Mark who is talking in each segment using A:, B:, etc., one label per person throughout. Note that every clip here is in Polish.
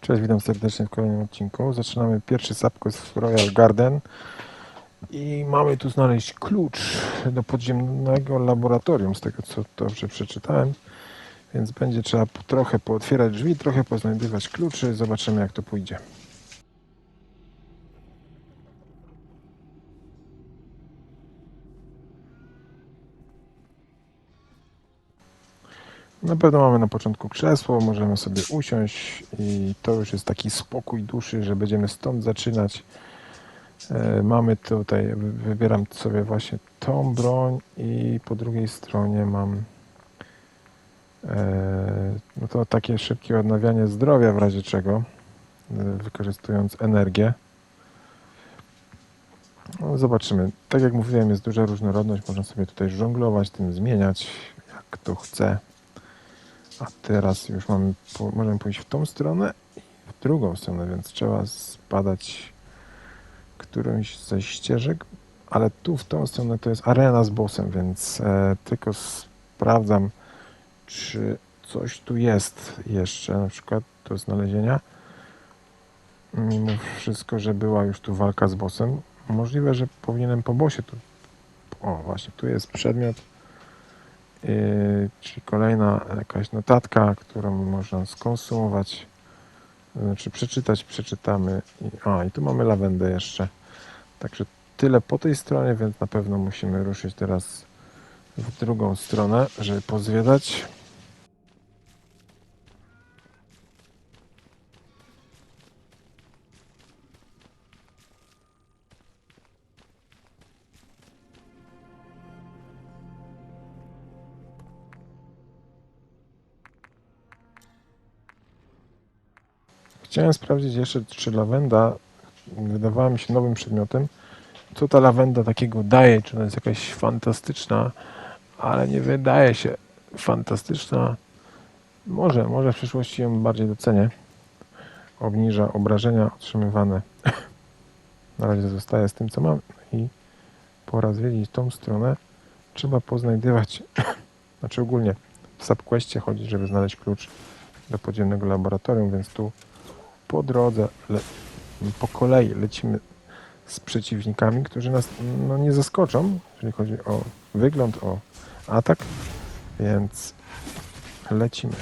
A: Cześć, witam serdecznie w kolejnym odcinku. Zaczynamy pierwszy w Royal Garden i mamy tu znaleźć klucz do podziemnego laboratorium, z tego co dobrze przeczytałem. Więc będzie trzeba trochę pootwierać drzwi, trochę poznajdywać kluczy. Zobaczymy jak to pójdzie. Na pewno mamy na początku krzesło, możemy sobie usiąść i to już jest taki spokój duszy, że będziemy stąd zaczynać. E, Mamy tutaj, wy- wybieram sobie właśnie tą broń i po drugiej stronie mam e, no to takie szybkie odnawianie zdrowia w razie czego, e, wykorzystując energię. No, zobaczymy. Tak jak mówiłem, jest duża różnorodność, można sobie tutaj żonglować, tym zmieniać jak kto chce. A teraz już mamy, możemy pójść w tą stronę i w drugą stronę, więc trzeba zbadać którąś ze ścieżek, ale tu w tą stronę to jest arena z bossem, więc e, tylko sprawdzam, czy coś tu jest jeszcze, na przykład do znalezienia. Mimo wszystko, że była już tu walka z bossem, możliwe, że powinienem po bossie tu. O, właśnie, tu jest przedmiot. Yy, czyli kolejna jakaś notatka, którą można skonsumować, znaczy przeczytać, przeczytamy. I, a, i tu mamy lawendę jeszcze. Także tyle po tej stronie, więc na pewno musimy ruszyć teraz w drugą stronę, żeby pozwiedzać. Chciałem sprawdzić jeszcze, czy lawenda wydawała mi się nowym przedmiotem. Co ta lawenda takiego daje? Czy ona jest jakaś fantastyczna? Ale nie wydaje się fantastyczna. Może, może w przyszłości ją bardziej docenię. Obniża obrażenia otrzymywane. Na razie zostaję z tym, co mam. I pora zwiedzić tą stronę. Trzeba poznajdywać, znaczy ogólnie w subquestie chodzi, żeby znaleźć klucz do podziemnego laboratorium, więc tu po drodze, po kolei lecimy z przeciwnikami, którzy nas no, nie zaskoczą, jeżeli chodzi o wygląd, o atak, więc lecimy.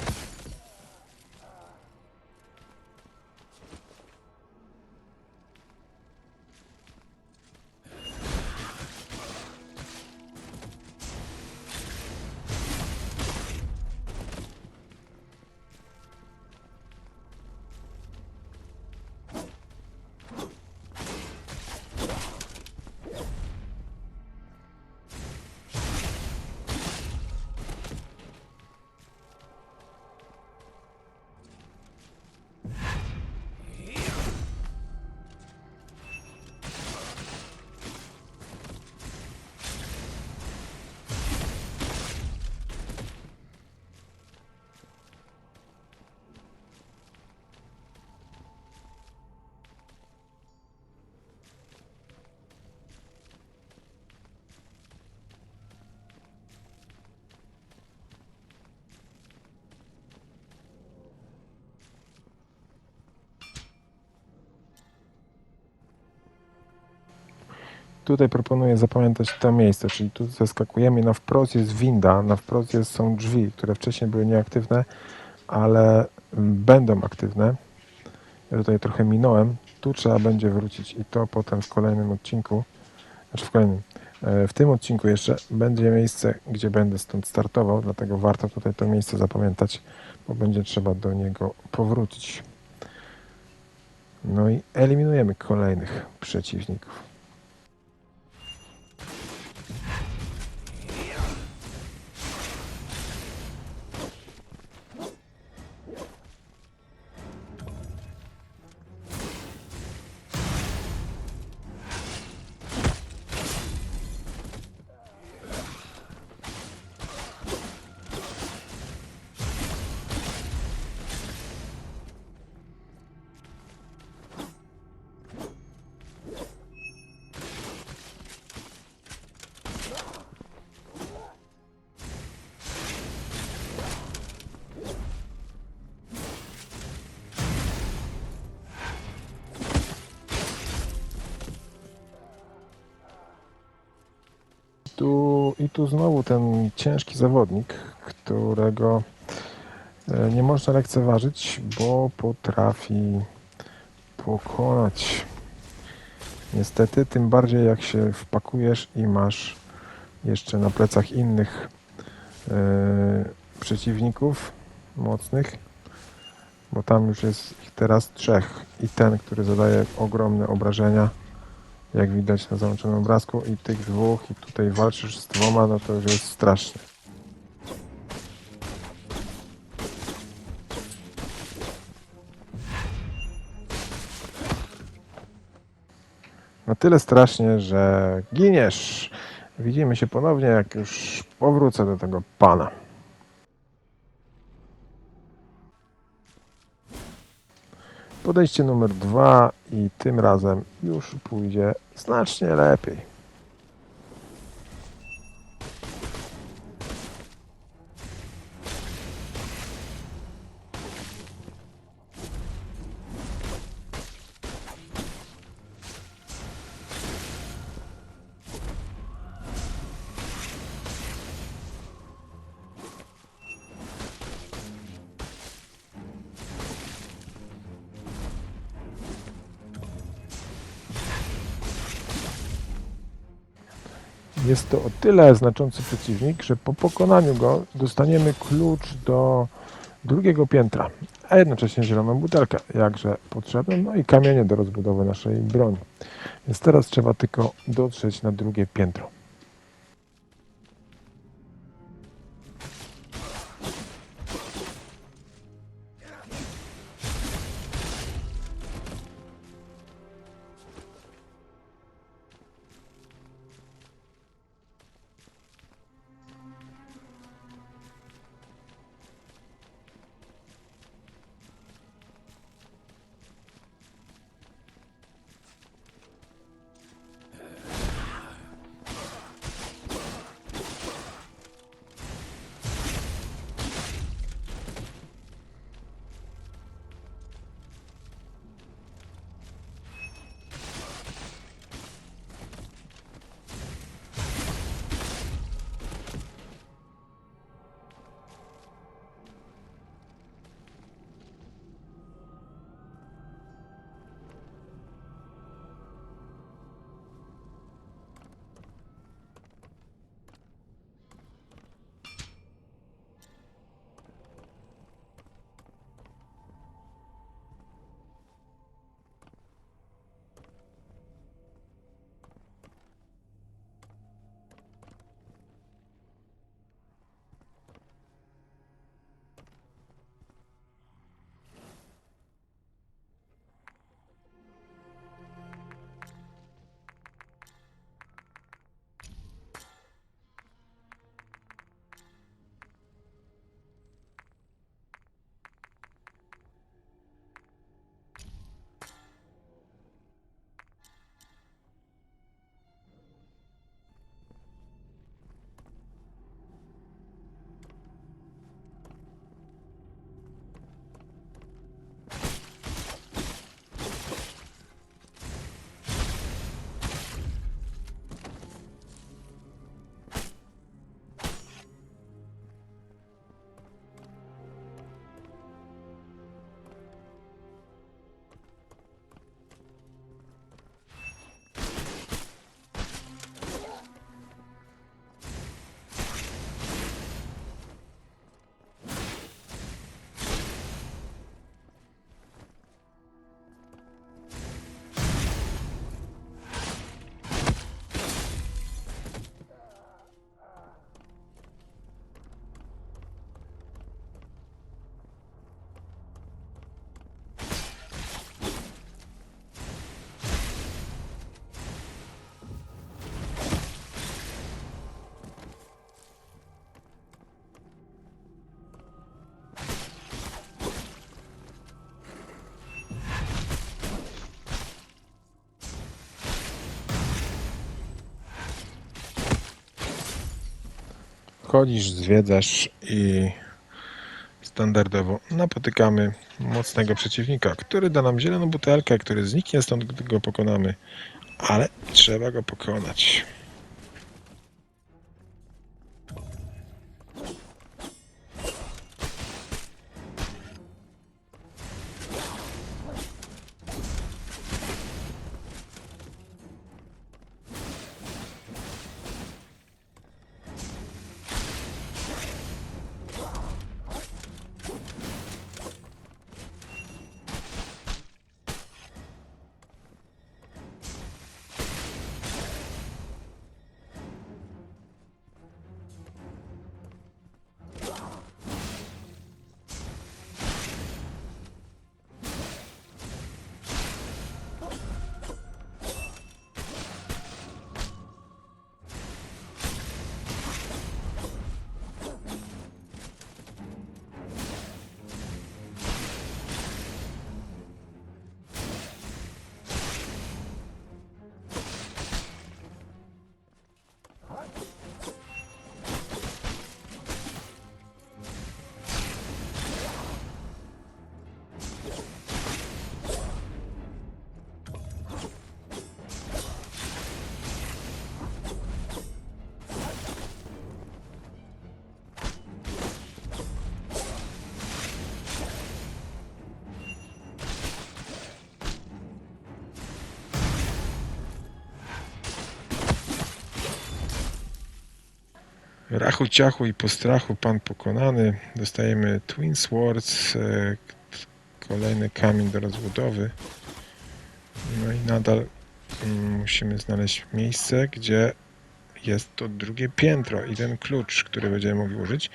A: Tutaj proponuję zapamiętać to miejsce, czyli tu zeskakujemy i na wprost jest winda, na wprost jest, są drzwi, które wcześniej były nieaktywne, ale będą aktywne. Ja tutaj trochę minąłem. Tu trzeba będzie wrócić i to potem w kolejnym odcinku, znaczy w kolejnym, e, w tym odcinku jeszcze będzie miejsce, gdzie będę stąd startował, dlatego warto tutaj to miejsce zapamiętać, bo będzie trzeba do niego powrócić. No i eliminujemy kolejnych przeciwników. I tu znowu ten ciężki zawodnik, którego e, nie można lekceważyć, bo potrafi pokonać. Niestety, tym bardziej jak się wpakujesz i masz jeszcze na plecach innych e, przeciwników mocnych, bo tam już jest ich teraz trzech i ten, który zadaje ogromne obrażenia, jak widać na załączonym obrazku i tych dwóch i tutaj walczysz z dwoma, no to już jest straszne. Na tyle strasznie, że giniesz. Widzimy się ponownie, jak już powrócę do tego pana. Podejście numer dwa i tym razem już pójdzie znacznie lepiej. Jest to o tyle znaczący przeciwnik, że po pokonaniu go dostaniemy klucz do drugiego piętra, a jednocześnie zieloną butelkę, jakże potrzebną, no i kamienie do rozbudowy naszej broni. Więc teraz trzeba tylko dotrzeć na drugie piętro. Chodzisz, zwiedzasz i standardowo napotykamy mocnego przeciwnika, który da nam zieloną butelkę, który zniknie stąd, gdy go pokonamy, ale trzeba go pokonać. Rachu ciachu i postrachu pan pokonany. Dostajemy Twin Swords, e, kolejny kamień do rozbudowy. No i nadal mm, musimy znaleźć miejsce, gdzie jest to drugie piętro i ten klucz, który będziemy mogli użyć.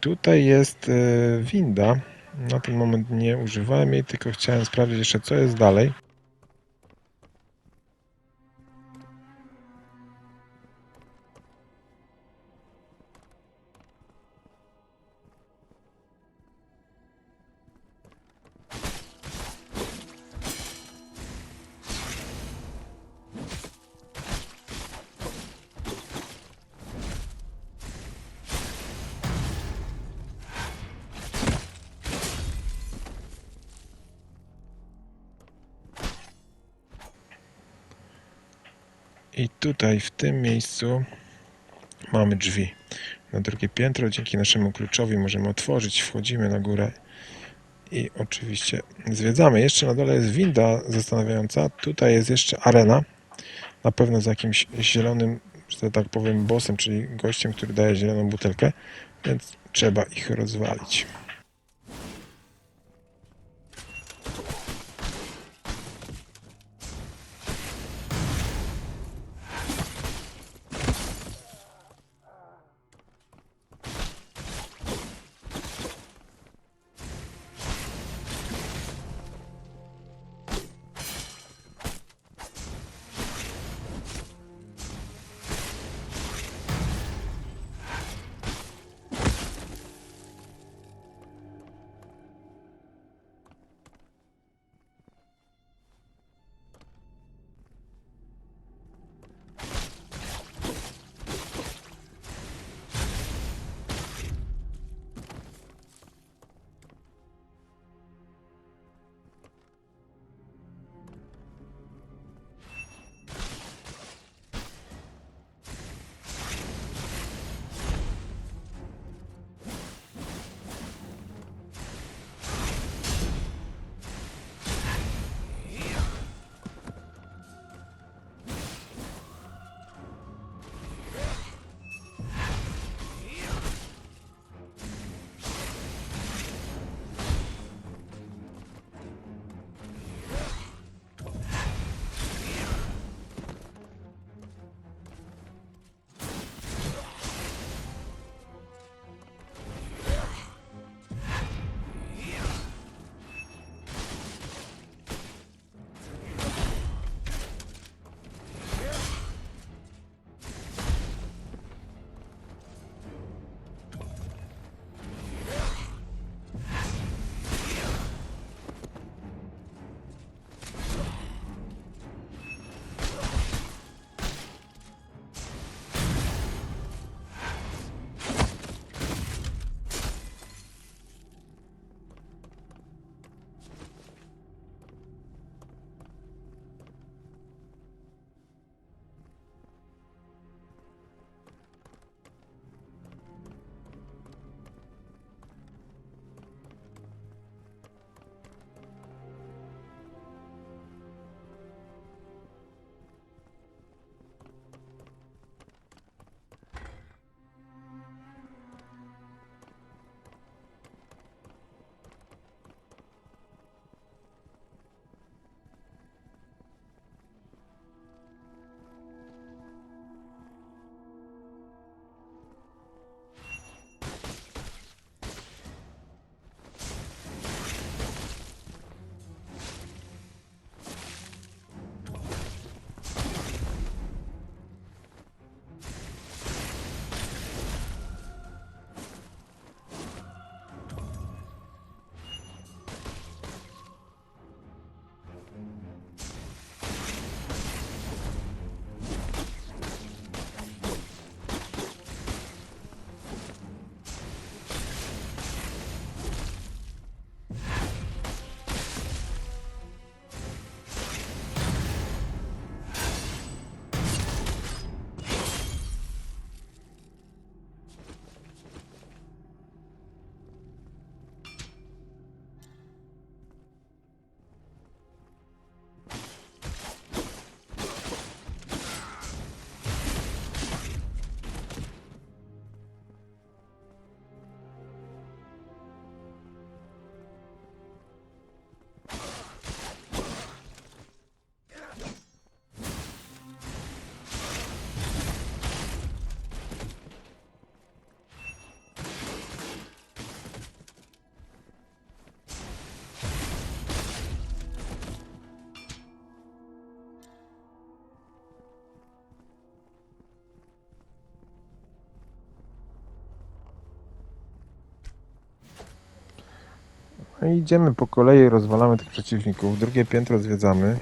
A: Tutaj jest e, winda. Na ten moment nie używałem jej, tylko chciałem sprawdzić jeszcze, co jest dalej. Tutaj, w tym miejscu, mamy drzwi na drugie piętro. Dzięki naszemu kluczowi możemy otworzyć, wchodzimy na górę i oczywiście zwiedzamy. Jeszcze na dole jest winda zastanawiająca. Tutaj jest jeszcze arena. Na pewno z jakimś zielonym, że tak powiem, bossem, czyli gościem, który daje zieloną butelkę, więc trzeba ich rozwalić. I idziemy po kolei, rozwalamy tych przeciwników. Drugie piętro zwiedzamy.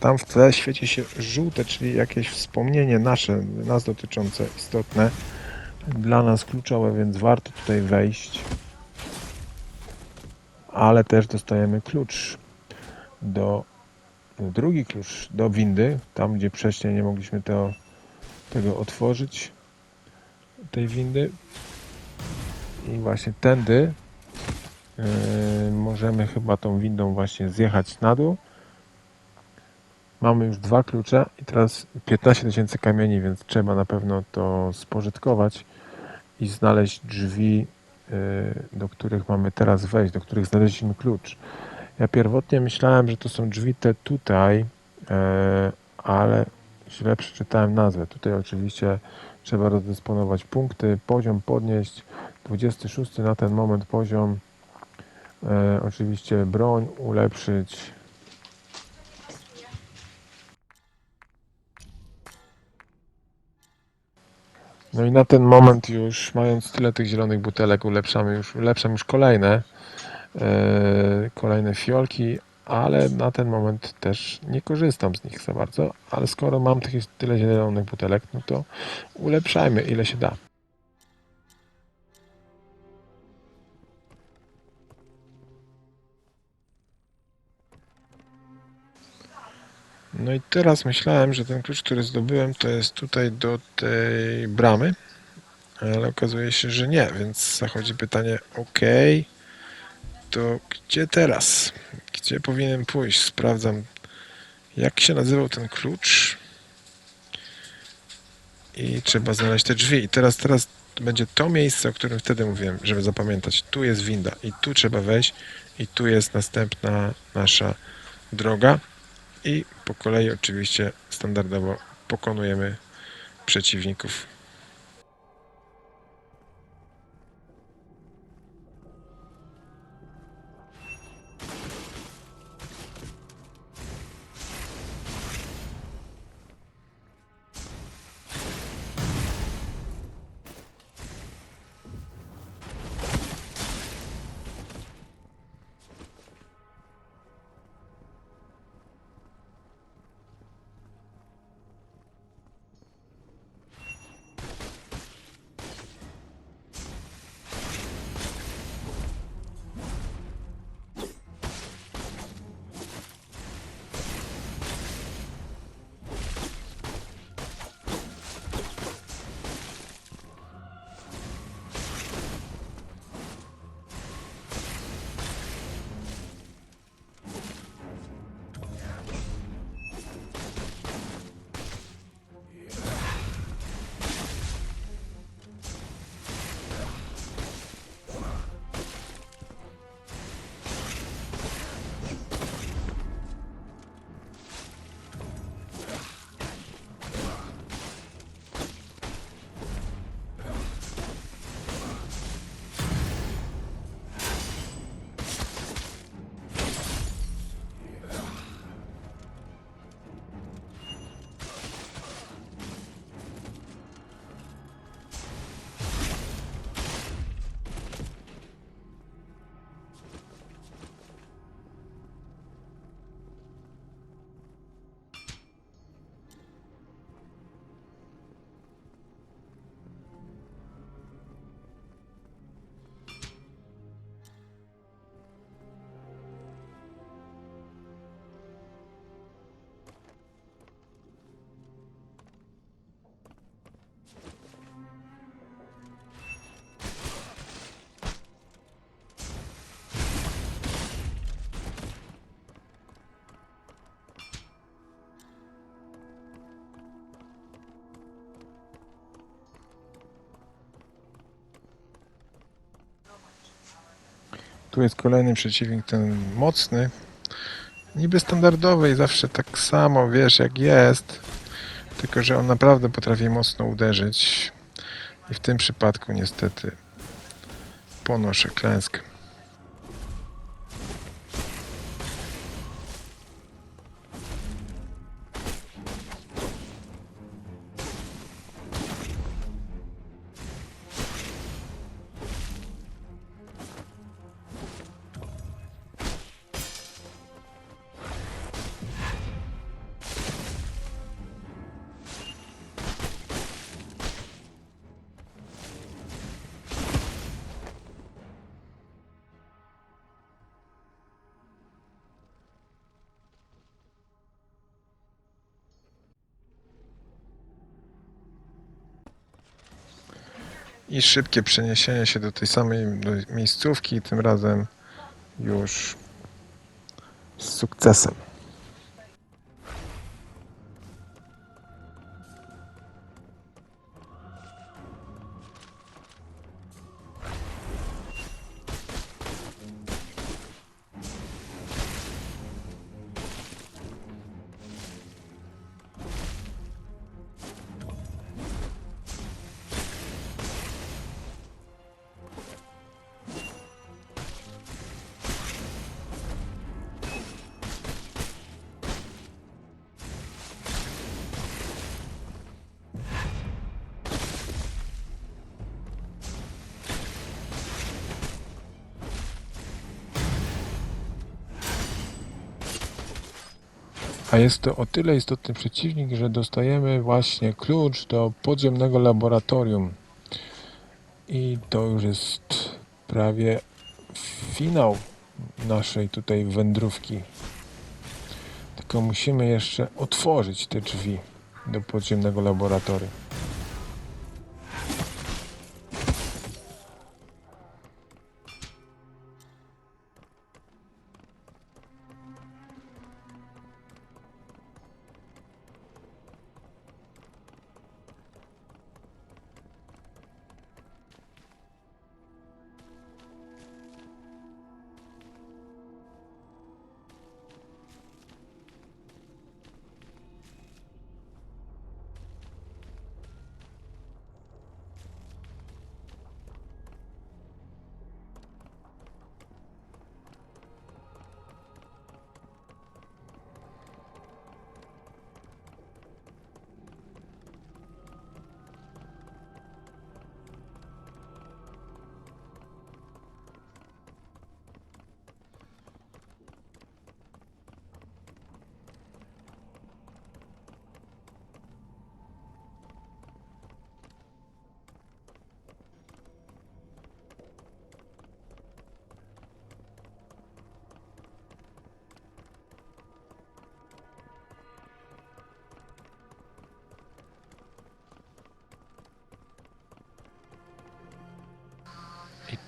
A: Tam w tle świeci się żółte, czyli jakieś wspomnienie nasze, nas dotyczące, istotne. Dla nas kluczowe, więc warto tutaj wejść. Ale też dostajemy klucz do drugi klucz do windy, tam gdzie wcześniej nie mogliśmy to, tego otworzyć, tej windy. I właśnie tędy możemy chyba tą windą właśnie zjechać na dół. Mamy już dwa klucze i teraz 15 tysięcy kamieni, więc trzeba na pewno to spożytkować i znaleźć drzwi, yy, do których mamy teraz wejść, do których znaleźliśmy klucz. Ja pierwotnie myślałem, że to są drzwi te tutaj, e, ale źle przeczytałem nazwę. Tutaj oczywiście trzeba rozdysponować punkty, poziom podnieść, 26 na ten moment poziom, e, oczywiście broń ulepszyć. No i na ten moment już, mając tyle tych zielonych butelek, ulepszamy już, ulepszam już kolejne e, kolejne fiolki, ale na ten moment też nie korzystam z nich za bardzo, ale skoro mam tych tyle zielonych butelek, no to ulepszajmy ile się da. No i teraz myślałem, że ten klucz, który zdobyłem, to jest tutaj do tej bramy, ale okazuje się, że nie, więc zachodzi pytanie, ok, to gdzie teraz? Gdzie powinienem pójść? Sprawdzam, jak się nazywał ten klucz. I trzeba znaleźć te drzwi. I teraz, teraz będzie to miejsce, o którym wtedy mówiłem, żeby zapamiętać. Tu jest winda i tu trzeba wejść i tu jest następna nasza droga. I po kolei oczywiście standardowo pokonujemy przeciwników. Tu jest kolejny przeciwnik, ten mocny. Niby standardowy i zawsze tak samo, wiesz jak jest. Tylko, że on naprawdę potrafi mocno uderzyć. I w tym przypadku niestety ponoszę klęskę. I szybkie przeniesienie się do tej samej miejscówki, tym razem już z sukcesem. Jest to o tyle istotny przeciwnik, że dostajemy właśnie klucz do podziemnego laboratorium. I to już jest prawie finał naszej tutaj wędrówki. Tylko musimy jeszcze otworzyć te drzwi do podziemnego laboratorium.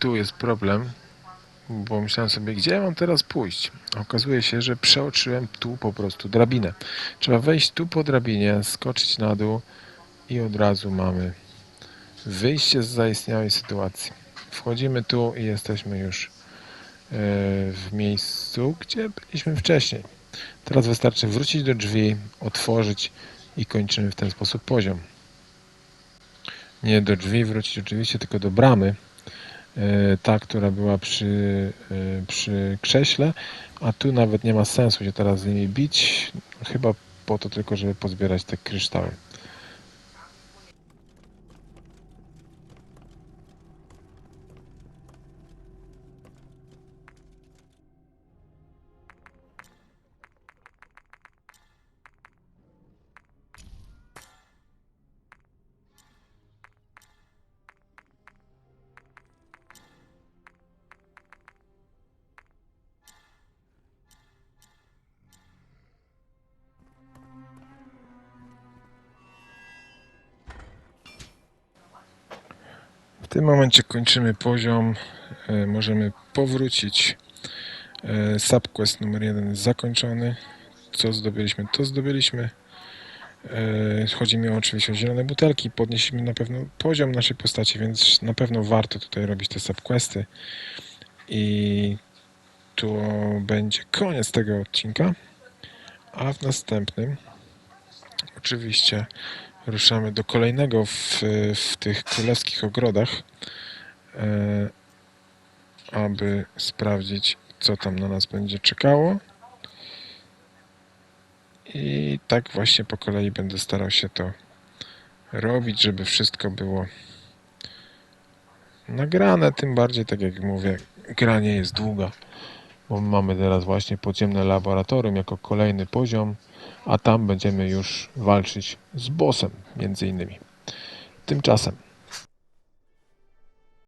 A: Tu jest problem, bo myślałem sobie, gdzie ja mam teraz pójść? Okazuje się, że przeoczyłem tu po prostu drabinę. Trzeba wejść tu po drabinie, skoczyć na dół i od razu mamy wyjście z zaistniałej sytuacji. Wchodzimy tu i jesteśmy już e, w miejscu, gdzie byliśmy wcześniej. Teraz wystarczy wrócić do drzwi, otworzyć i kończymy w ten sposób poziom. Nie do drzwi wrócić oczywiście, tylko do bramy ta, która była przy, e, przy krześle, a tu nawet nie ma sensu się teraz z nimi bić, chyba po to tylko, żeby pozbierać te kryształy. Tym momencie kończymy poziom. E, Możemy powrócić. E, Subquest numer jeden jest zakończony. Co zdobyliśmy, to zdobyliśmy. E, Chodzi mi oczywiście o zielone butelki. Podnieśliśmy na pewno poziom naszej postaci, więc na pewno warto tutaj robić te subquesty. I to będzie koniec tego odcinka. A w następnym oczywiście ruszamy do kolejnego w, w tych królewskich ogrodach, e, aby sprawdzić, co tam na nas będzie czekało. I tak właśnie po kolei będę starał się to robić, żeby wszystko było nagrane. Tym bardziej, tak jak mówię, gra nie jest długa, bo mamy teraz właśnie podziemne laboratorium jako kolejny poziom a tam będziemy już walczyć z bossem między innymi. Tymczasem